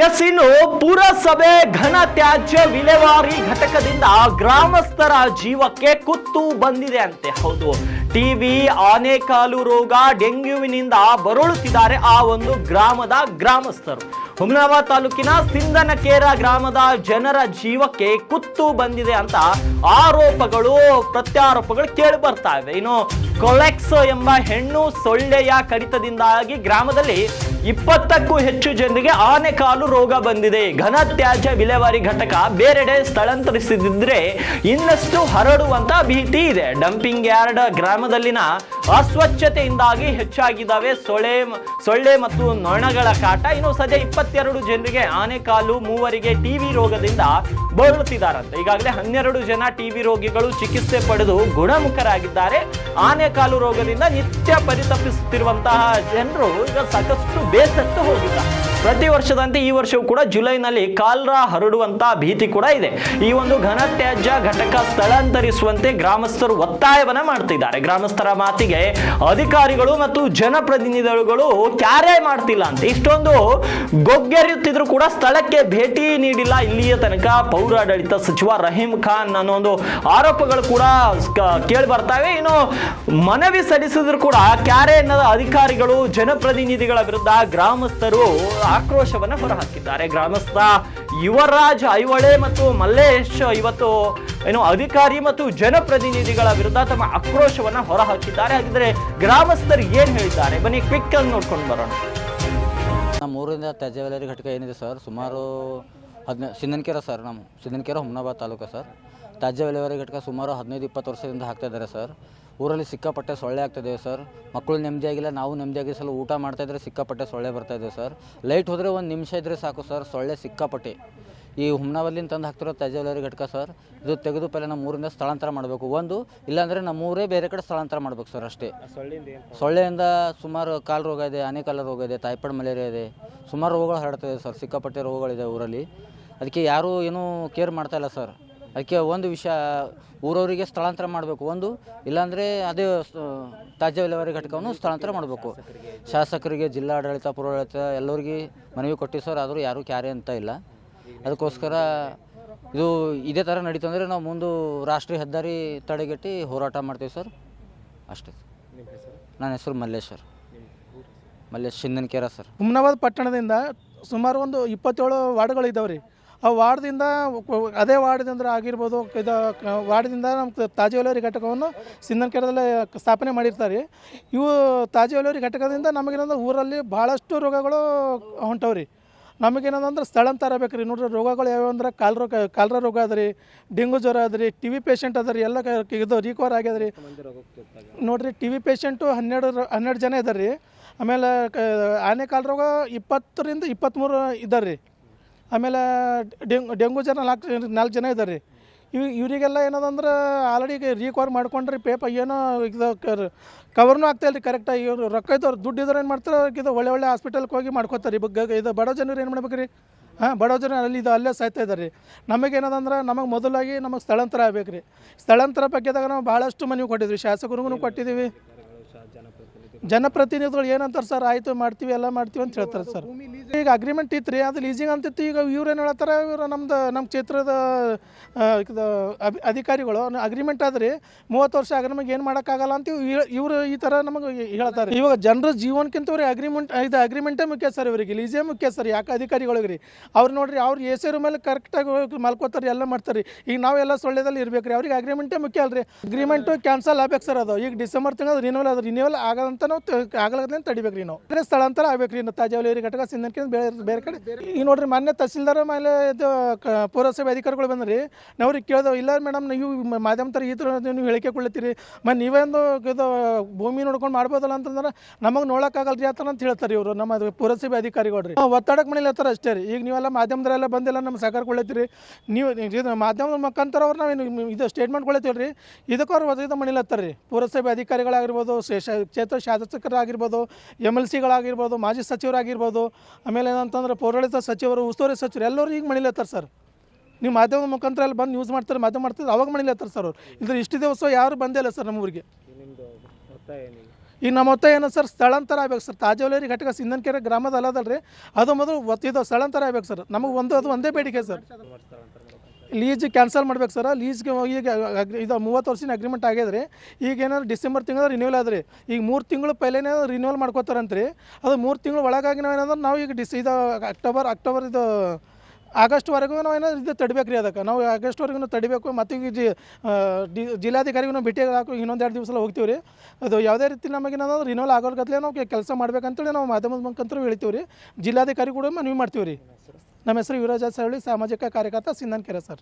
S ಇನ್ನು ಪುರಸಭೆ ಘನ ತ್ಯಾಜ್ಯ ವಿಲೇವಾರಿ ಘಟಕದಿಂದ ಗ್ರಾಮಸ್ಥರ ಜೀವಕ್ಕೆ ಕುತ್ತು ಬಂದಿದೆ ಅಂತೆ. ಹೌದು, ಟಿವಿ ಆನೆಕಾಲು ರೋಗ, ಡೆಂಗ್ಯೂವಿನಿಂದ ಬರಳುತ್ತಿದ್ದಾರೆ ಆ ಒಂದು ಗ್ರಾಮದ ಗ್ರಾಮಸ್ಥರು. ಹುಮನಾಬಾದ್ ತಾಲೂಕಿನ ಸಿಂಧನಕೇರ ಗ್ರಾಮದ ಜನರ ಜೀವಕ್ಕೆ ಕುತ್ತು ಬಂದಿದೆ ಅಂತ ಆರೋಪಗಳು, ಪ್ರತ್ಯಾರೋಪಗಳು ಕೇಳಿ ಬರ್ತಾ ಇವೆ. ಇನ್ನು ಕೊಲೆಕ್ಸ್ ಎಂಬ ಹೆಣ್ಣು ಸೊಳ್ಳೆಯ ಕಡಿತದಿಂದಾಗಿ ಗ್ರಾಮದಲ್ಲಿ ಇಪ್ಪತ್ತಕ್ಕೂ ಹೆಚ್ಚು ಜನರಿಗೆ ಆನೆಕಾಲು ರೋಗ ಬಂದಿದೆ. ಘನ ತ್ಯಾಜ್ಯ ವಿಲೇವಾರಿ ಘಟಕ ಬೇರೆಡೆ ಸ್ಥಳಾಂತರಿಸಿದ್ರೆ ಇನ್ನಷ್ಟು ಹರಡುವಂತ ಭೀತಿ ಇದೆ. ಡಂಪಿಂಗ್ ಯಾರ್ಡ್ ಗ್ರಾಮದಲ್ಲಿನ ಅಸ್ವಚ್ಛತೆಯಿಂದಾಗಿ ಹೆಚ್ಚಾಗಿದ್ದಾವೆ. ಸೊಳ್ಳೆ ಸೊಳ್ಳೆ ಮತ್ತು ನೊಣಗಳ ಕಾಟ. ಇನ್ನು ಸದ್ಯ ಇಪ್ಪತ್ತೆರಡು ಜನರಿಗೆ ಆನೆಕಾಲು, ಮೂವರಿಗೆ ಟಿವಿ ರೋಗದಿಂದ ಬಳಲುತ್ತಿದ್ದಾರಂತೆ. ಈಗಾಗಲೇ ಹನ್ನೆರಡು ಜನ ಟಿವಿ ರೋಗಿಗಳು ಚಿಕಿತ್ಸೆ ಪಡೆದು ಗುಣಮುಖರಾಗಿದ್ದಾರೆ. ಆನೆಕಾಲು ರೋಗದಿಂದ ನಿತ್ಯ ಪರಿತಪಿಸುತ್ತಿರುವಂತಹ ಜನರು ಈಗ ಸಾಕಷ್ಟು ಬೇಸತ್ತು ಹೋಗಿದ್ದಾರೆ. ಪ್ರತಿ ವರ್ಷದಂತೆ ಈ ವರ್ಷವೂ ಕೂಡ ಜುಲೈನಲ್ಲಿ ಕಾಲ್ರ ಹರಡುವಂತ ಭೀತಿ ಕೂಡ ಇದೆ. ಈ ಒಂದು ಘನ ತ್ಯಾಜ್ಯ ಘಟಕ ಸ್ಥಳಾಂತರಿಸುವಂತೆ ಗ್ರಾಮಸ್ಥರು ಒತ್ತಾಯವನ್ನ ಮಾಡ್ತಿದ್ದಾರೆ. ಗ್ರಾಮಸ್ಥರ ಮಾತಿಗೆ ಅಧಿಕಾರಿಗಳು ಮತ್ತು ಜನಪ್ರತಿನಿಧಿಗಳು ಕ್ಯಾರೇ ಮಾಡ್ತಿಲ್ಲ ಅಂತ. ಇಷ್ಟೊಂದು ಗೊಗ್ಗೆರಿಯುತ್ತಿದ್ರು ಕೂಡ ಸ್ಥಳಕ್ಕೆ ಭೇಟಿ ನೀಡಿಲ್ಲ. ಇಲ್ಲಿಯ ತನಕ ಪೌರಾಡಳಿತ ಸಚಿವ ರಹೀಂ ಖಾನ್ ಅನ್ನೋ ಒಂದು ಆರೋಪಗಳು ಕೂಡ ಕೇಳಿ ಬರ್ತವೆ. ಇನ್ನು ಮನವಿ ಸಲ್ಲಿಸಿದ್ರು ಕೂಡ ಕ್ಯಾರೆ ಅನ್ನೋದು ಅಧಿಕಾರಿಗಳು, ಜನಪ್ರತಿನಿಧಿಗಳ ವಿರುದ್ಧ ಗ್ರಾಮಸ್ಥರು ಆಕ್ರೋಶವನ್ನ ಹೊರಹಾಕಿದ್ದಾರೆ. ಗ್ರಾಮಸ್ಥ ಯುವರಾಜ್ ಐವಳೆ ಮತ್ತು ಮಲ್ಲೇಶ್ ಇವತ್ತು ಏನು ಅಧಿಕಾರಿ ಮತ್ತು ಜನಪ್ರತಿನಿಧಿಗಳ ವಿರುದ್ಧ ತಮ್ಮ ಆಕ್ರೋಶವನ್ನ ಹೊರಹಾಕಿದ್ದಾರೆ. ಹಾಗಿದ್ರೆ ಗ್ರಾಮಸ್ಥರು ಏನ್ ಹೇಳಿದ್ದಾರೆ? ಬನ್ನಿ ಕ್ವಿಕ್ ಆಗಿ ನೋಡ್ಕೊಂಡು ಬರೋಣ. ನಮ್ಮ ಊರಿಂದ ತ್ಯಾಜ್ಯ ವಿಲೇವಾರಿ ಘಟಕ ಏನಿದೆ ಸರ್? ಸುಮಾರು ಹದಿನೈದು ಸಿಂಧನಕೆರೆ ಸರ್ ನಮ್ಮ ಸಿಂಧನಕೆರೆ ಹುಮ್ನಾಬಾದ್ ತಾಲೂಕು ಸರ್. ತ್ಯಾಜ್ಯ ವಿಲೇವಾರಿ ಘಟಕ ಸುಮಾರು ಹದಿನೈದು, ಇಪ್ಪತ್ತು ವರ್ಷದಿಂದ ಹಾಕ್ತಾ ಇದ್ದಾರೆ ಸರ್. ಊರಲ್ಲಿ ಸಿಕ್ಕಾಪಟ್ಟೆ ಸೊಳ್ಳೆ ಆಗ್ತಿದ್ದೇವೆ ಸರ್. ಮಕ್ಕಳು ನೆಮ್ಮದಿಯಾಗಿಲ್ಲ ನಾವು ನೆಮ್ಮದಿಯಾಗಿ ಸಲ ಊಟ ಮಾಡ್ತಾ ಇದ್ರೆ ಸಿಕ್ಕಾಪಟ್ಟೆ ಸೊಳ್ಳೆ ಬರ್ತಾ ಇದೆ ಸರ್. ಲೈಟ್ ಹೋದರೆ ಒಂದು ನಿಮಿಷ ಇದ್ದರೆ ಸಾಕು ಸರ್ ಸೊಳ್ಳೆ ಸಿಕ್ಕಾಪಟ್ಟೆ. ಈ ಹುಮ್ನಾವಲ್ಲಿಂದ ತಂದು ಹಾಕ್ತಿರೋ ತ್ಯಾಜ್ಯ ವಿಲೇವಾರಿ ಘಟಕ ಸರ್ ಇದು ತೆಗೆದು ಪೈಲೆ ನಮ್ಮ ಊರಿಂದ ಸ್ಥಳಾಂತರ ಮಾಡಬೇಕು. ಒಂದು ಇಲ್ಲಾಂದರೆ ನಮ್ಮ ಊರೇ ಬೇರೆ ಕಡೆ ಸ್ಥಳಾಂತರ ಮಾಡ್ಬೇಕು ಸರ್ ಅಷ್ಟೇ. ಸೊಳ್ಳೆಯಿಂದ ಸುಮಾರು ಕಾಲು ರೋಗ ಇದೆ ಆನೆಕಾಲ ರೋಗ ಇದೆ ಟೈಫಾಯ್ಡ್ ಮಲೇರಿಯಾ ಇದೆ ಸುಮಾರು ರೋಗಗಳು ಹರಡ್ತಿದೆ ಸರ್ ಸಿಕ್ಕಾಪಟ್ಟೆ ರೋಗಗಳಿದೆ ಊರಲ್ಲಿ. ಅದಕ್ಕೆ ಯಾರೂ ಏನೂ ಕೇರ್ ಮಾಡ್ತಾಯಿಲ್ಲ ಸರ್. ಅದಕ್ಕೆ ಒಂದು ವಿಷಯ ಊರವರಿಗೆ ಸ್ಥಳಾಂತರ ಮಾಡಬೇಕು. ಒಂದು ಇಲ್ಲಾಂದರೆ ಅದೇ ತಾಜ್ಯ ತ್ಯಾಜ್ಯ ವಿಲೇವಾರಿ ಘಟಕವನ್ನು ಸ್ಥಳಾಂತರ ಮಾಡಬೇಕು. ಶಾಸಕರಿಗೆ ಜಿಲ್ಲಾಡಳಿತ ಪುರಾಡಳಿತ ಎಲ್ಲರಿಗೆ ಮನವಿ ಕೊಟ್ಟಿವಿ ಸರ್ ಆದರೂ ಯಾರೂ ಕ್ಯಾರೆ ಅಂತ ಇಲ್ಲ. ಅದಕ್ಕೋಸ್ಕರ ಇದು ಇದೇ ಥರ ನಡೀತು ಅಂದರೆ ನಾವು ಮುಂದೆ ರಾಷ್ಟ್ರೀಯ ಹೆದ್ದಾರಿ ತಡೆಗಟ್ಟಿ ಹೋರಾಟ ಮಾಡ್ತೀವಿ ಸರ್. ಅಷ್ಟೇ ನನ್ನ ಹೆಸರು ಮಲ್ಲೇಶ್ವರ್. ಮಲ್ಲೇಶ್ ಶಿಂದನ್ಕೇರ ಸರ್. ಹುಮ್ನಾಬಾದ್ ಪಟ್ಟಣದಿಂದ ಸುಮಾರು ಒಂದು ಇಪ್ಪತ್ತೇಳು ವಾರ್ಡ್ಗಳು ಇದ್ದಾವೆ ರೀ ಆ ವಾರ್ಡ್ದಿಂದ ಅದೇ ವಾರ್ಡ್ದಿಂದ ಆಗಿರ್ಬೋದು, ಇದು ವಾರ್ಡ್ದಿಂದ ನಮ್ಮ ತಾಜಾ ವಿಲೇವಾರಿ ಘಟಕವನ್ನು ಸಿಂಧನಕೆರೆದಲ್ಲೇ ಸ್ಥಾಪನೆ ಮಾಡಿರ್ತಾರೆ. ಇವು ತಾಜಾ ವಿಲೇವಾರಿ ಘಟಕದಿಂದ ನಮಗೇನಂದ್ರೆ ಊರಲ್ಲಿ ಭಾಳಷ್ಟು ರೋಗಗಳು ಹೊಂಟವ್ರಿ. ರೀ ನಮಗೇನಂದ್ರೆ ಸ್ಥಳಾಂತರ ಬೇಕು ರೀ ನೋಡ್ರಿ, ರೋಗಗಳು ಯಾವ್ಯಾವ ಅಂದ್ರೆ ಕಾಲ್ ರೋಗ, ಕಾಲ್ರ ರೋಗ ಅದ ಡೆಂಗು ಜ್ವರ ಅದ ರೀ ಟಿ ವಿ ಪೇಷಂಟ್ ಅದ ಎಲ್ಲ ಇದು ರಿಕವರ್ ಆಗ್ಯದ ರೀ ನೋಡ್ರಿ ಟಿ ವಿ ಪೇಷಂಟು ಹನ್ನೆರಡು ಹನ್ನೆರಡು ಜನ ಇದ್ದಾರೆ ರೀ ಆಮೇಲೆ ಆನೆ ಕಾಲ್ ರೋಗ ಇಪ್ಪತ್ತರಿಂದ ಇಪ್ಪತ್ತ್ಮೂರು ಇದ್ದಾರೆ ರೀ ಆಮೇಲೆ ಡೆಂಗ್ ಡೆಂಗು ಜನ ನಾಲ್ಕು ನಾಲ್ಕು ಜನ ಇದ್ದಾರೆ ರೀ ಇವ್, ಇವರಿಗೆಲ್ಲ ಏನದಂದ್ರೆ ಆಲ್ರೆಡಿ ರಿಕವರ್ ಮಾಡ್ಕೊಂಡ್ರಿ ಪೇಪರ್ ಏನೋ ಇದು ಕವರ್ನೂ ಆಗ್ತಾಯಿಲ್ಲ ರೀ ಕರೆಕ್ಟಾಗಿ ಇವರು ರೊಕ್ಕ ಇದ್ದವ್ರು ದುಡ್ಡು ಇದ್ದವ್ರು ಏನು ಮಾಡ್ತಾರೆ? ಇದು ಒಳ್ಳೆ ಒಳ್ಳೆ ಹಾಸ್ಪಿಟಲ್ಗೆ ಹೋಗಿ ಮಾಡ್ಕೋತಾರೆ. ಬಗ್ಗೆ ಇದು ಬಡೋ ಜನರು ಏನು ಮಾಡ್ಬೇಕು ರೀ ಹಾಂ, ಬಡ ಜನ ಅಲ್ಲಿ ಇದು ಅಲ್ಲೇ ಸಾಯ್ತಾ ಇದ್ದಾರೆ ನಮಗೇನದಂದ್ರೆ ನಮಗೆ ಮೊದಲಾಗಿ ನಮಗೆ ಸ್ಥಳಾಂತರ ಆಗ್ಬೇಕು ರೀ ಸ್ಥಳಾಂತರ ಬಗ್ಗೆದಾಗ ನಾವು ಭಾಳಷ್ಟು ಮನವಿ ಕೊಟ್ಟಿದ್ವಿ. ಶಾಸಕರಿಗೂ ಕೊಟ್ಟಿದ್ದೀವಿ ಜನಪ್ರತಿನಿಧಿಗಳು ಏನಂತಾರೆ ಸರ್? ಆಯಿತು, ಮಾಡ್ತೀವಿ, ಎಲ್ಲ ಮಾಡ್ತೀವಿ ಅಂತ ಹೇಳ್ತಾರೆ ಸರ್. ಈಗ ಅಗ್ರಿಮೆಂಟ್ ಇತ್ತು ರೀ ಅದು ಲೀಸಿಂಗ್ ಅಂತಿತ್ತು, ಈಗ ಇವ್ರು ಏನು ಹೇಳ್ತಾರೆ, ಇವರು ನಮ್ದು ನಮ್ಮ ಕ್ಷೇತ್ರದ ಅಧಿಕಾರಿಗಳು ಅಗ್ರಿಮೆಂಟ್ ಆದ್ರಿ, ಮೂವತ್ತು ವರ್ಷ ಆಗ ನಮಗೆ ಏನು ಮಾಡೋಕ್ಕಾಗಲ್ಲ ಅಂತ ಇವರು ಈ ಥರ ನಮಗೆ ಹೇಳ್ತಾರೆ. ಇವಾಗ ಜನರ ಜೀವನಕ್ಕಿಂತ ಅವ್ರಿಗೆ ಅಗ್ರಿಮೆಂಟ್ ಇದು ಅಗ್ರಿಮೆಂಟೇ ಮುಖ್ಯ ಸರ್ ಇವರಿಗೆ ಲೀಸೇ ಮುಖ್ಯ ಸರ್, ಯಾಕೆ ಅಧಿಕಾರಿಗಳಿಗೆ ರೀ? ಅವ್ರು ನೋಡ್ರಿ, ಅವ್ರು ಎ ಸಿ ಮೇಲೆ ಕರೆಕ್ಟಾಗಿ ಮಲ್ಕೋತಾರೆ ಎಲ್ಲ ಮಾಡ್ತಾರೆ ಈಗ ನಾವೆಲ್ಲ ಸೊಳ್ಳೆದಲ್ಲಿ ಇರ್ಬೇಕು ರೀ, ಅವ್ರಿಗೆ ಅಗ್ರಿಮೆಂಟೇ ಮುಖ್ಯ ಅಲ್ರಿ. ಅಗ್ರಿಮೆಂಟು ಕ್ಯಾನ್ಸಲ್ ಆಗ್ಬೇಕು ಸರ್ ಅದು. ಈಗ ಡಿಸೆಂಬರ್ ತಿಂಗಳು ರಿನ್ಯೂವಲ್ ಅದು ರಿನ್ಯೂವಲ್ ಆಗದಂತ ನಾವು ಆಗಲಾಗದಂತ ತಡಿಬೇಕು ರೀ ನಾವು. ಸ್ಥಳಾಂತರ ಆಗ್ಬೇಕು ರೀ ತಾಜಾವಲಿ ಘಟಕ ಬೇರೆ ಬೇರೆ ಕಡೆ. ಈಗ ನೋಡ್ರಿ ಮೊನ್ನೆ ತಹಸೀಲ್ದಾರ ಮೇಲೆ ಇದು ಕ- ಪುರಸಭೆ ಅಧಿಕಾರಿಗಳು ಬಂದ್ರಿ. ನಾವ್ರಿಗೆ ಕೇಳ್ದೆವು, ಇಲ್ಲ ಮೇಡಮ್, ನೀವು ಮಾಧ್ಯಮ ಥರ ಈ ಥರ ನೀವು ಹೇಳಿಕೆ ಕೊಡ್ಲತ್ತೀರಿ. ಮತ್ತು ನೀವೇನು ಇದು ಭೂಮಿ ನೋಡ್ಕೊಂಡು ಮಾಡ್ಬೋದಲ್ಲ ಅಂತಂದ್ರೆ ನಮಗೆ ನೋಡೋಕ್ಕಾಗಲ್ಲ ರೀ ಥರ ಅಂತ ಹೇಳ್ತಾರೆ ಇವರು ನಮ್ಮ ಪುರಸಭೆ ಅಧಿಕಾರಿಗಳು ರೀ ಒತ್ತಡಕ್ಕೆ ಮನೇಲಿ ಅಷ್ಟೇ ರೀ. ಈಗ ನೀವೆಲ್ಲ ಮಾಧ್ಯಮದರೆಲ್ಲ ಬಂದಿಲ್ಲ ನಮ್ಮ ಸಹಕಾರ ಕೊಡ್ಲತ್ತೀರಿ. ನೀವು ಇದು ಮಾಧ್ಯಮದ ಮುಖಾಂತರ ಅವ್ರು ನಾವೇನು ಇದು ಸ್ಟೇಟ್ಮೆಂಟ್ ಕೊಡ್ಲತ್ತೀವಿ ರೀ ಇದಕ್ಕೆ ಅವ್ರು ಒದಗಿದ ಮಣಿಲತ್ತಾರ ರೀ ಪುರಸಭೆ ಅಧಿಕಾರಿಗಳಾಗಿರ್ಬೋದು ಕ್ಷೇತ್ರ ಶಾಸಕರಾಗಿರ್ಬೋದು ಎಂ ಎಲ್ ಸಿಗಳಾಗಿರ್ಬೋದು ಮಾಜಿ ಸಚಿವರಾಗಿರ್ಬೋದು ಆಮೇಲೆ ಏನಂತಂದ್ರೆ ಪೌರಾಡಳಿತ ಸಚಿವರು, ಉಸ್ತುವಾರಿ ಸಚಿವರು ಎಲ್ಲರೂ ಈಗ ಮಣಿಲತ್ತಾರೆ ಸರ್. ನೀವು ಮಾಧ್ಯಮದ ಮುಖಾಂತರ ಅಲ್ಲಿ ಬಂದು ನ್ಯೂಸ್ ಮಾಡ್ತಾರೆ, ಮಾಧ್ಯಮ ಮಾಡ್ತಾರೆ ಅವಾಗ ಮಣಿಲತ್ತಾರೆ ಸರ್ ಅವ್ರು. ಇಲ್ಲದ್ರೆ ಇಷ್ಟು ದಿವಸ ಯಾರು ಬಂದೇ ಇಲ್ಲ ಸರ್ ನಮ್ಮ ಊರಿಗೆ ಈಗ ನಮ್ಮ ಮೊತ್ತ ಏನು ಸರ್ ಸ್ಥಳಾಂತರ ಆಗ್ಬೇಕು ಸರ್. ತಾಜಾವಲೇರಿ ಘಟಕ ಸಿಂಧನಕೆರೆ ಗ್ರಾಮದ ಅಲ್ಲದಲ್ರಿ. ರೀ ಅದು ಮೊದಲು ಒತ್ತಿದ ಸ್ಥಳಾಂತರ ಆಗ್ಬೇಕು ಸರ್. ನಮಗೆ ಒಂದು ಅದು ಒಂದೇ ಬೇಡಿಕೆ ಸರ್. ಲೀಸ್ ಕ್ಯಾನ್ಸಲ್ ಮಾಡ್ಬೇಕು ಸರ್. ಲೀಸ್ಗೆ ಈಗ ಇದು ಮೂವತ್ತು ವರ್ಷದ ಅಗ್ರಿಮೆಂಟ್ ಆಗ್ಯದ್ರಿ ಈಗ ಏನಾದ್ರು ಡಿಸೆಂಬರ್ ತಿಂಗಳು ರಿನ್ಯೂವಲ್ ಆದ್ರಿ. ಈಗ ಮೂರು ತಿಂಗಳು ಪೈಲೇನೇ ರಿನ್ಯೂವಲ್ ಮಾಡ್ಕೋತಾರಂತ್ರಿ. ಅದು ಮೂರು ತಿಂಗಳು ಒಳಗಾಗಿ ನಾವು ಏನಂದ್ರೆ ನಾವು ಈಗ ಡಿಸ್ ಇದು ಅಕ್ಟೋಬರ್ ಅಕ್ಟೋಬರ್ ಇದು ಆಗಸ್ಟ್ವರೆಗೂ ನಾವು ಏನೋ ಇದು ತಡಿಬೇಕು ರೀ ಅದಕ್ಕೆ. ನಾವು ಆಗಸ್ಟ್ವರೆಗೂ ತಡಿಬೇಕು ಮತ್ತು ಈಗ ಜಿ ಜಿಲ್ಲಾಧಿಕಾರಿಗೂ ಭೇಟಿ ಹಾಕಿ ಇನ್ನೊಂದು ಎರಡು ದಿವಸ ಹೋಗ್ತೀವಿ ರೀ ಅದು ಯಾವುದೇ ರೀತಿ ನಮಗೆ ಏನಾದ್ರು ರಿನ್ಯೂವಲ್ ಆಗೋರ್ಗತ್ಲೆ ನಾವು ಕೆಲಸ ಮಾಡ್ಬೇಕಂತೇಳಿ ನಾವು ಮಾಧ್ಯಮದ ಮುಖಾಂತರ ಹೇಳ್ತೀವಿ ರೀ ಜಿಲ್ಲಾಧಿಕಾರಿ ಕೂಡ ಮನವಿ ಮಾಡ್ತೀವಿ ರೀ ನಮ್ಮ ಹೆಸರು ವಿರಾಜ ಸರಳಿ ಸಾಮಾಜಿಕ ಕಾರ್ಯಕರ್ತ ಸಿಂಧನ್ ಕೆರೆ ಸರ್.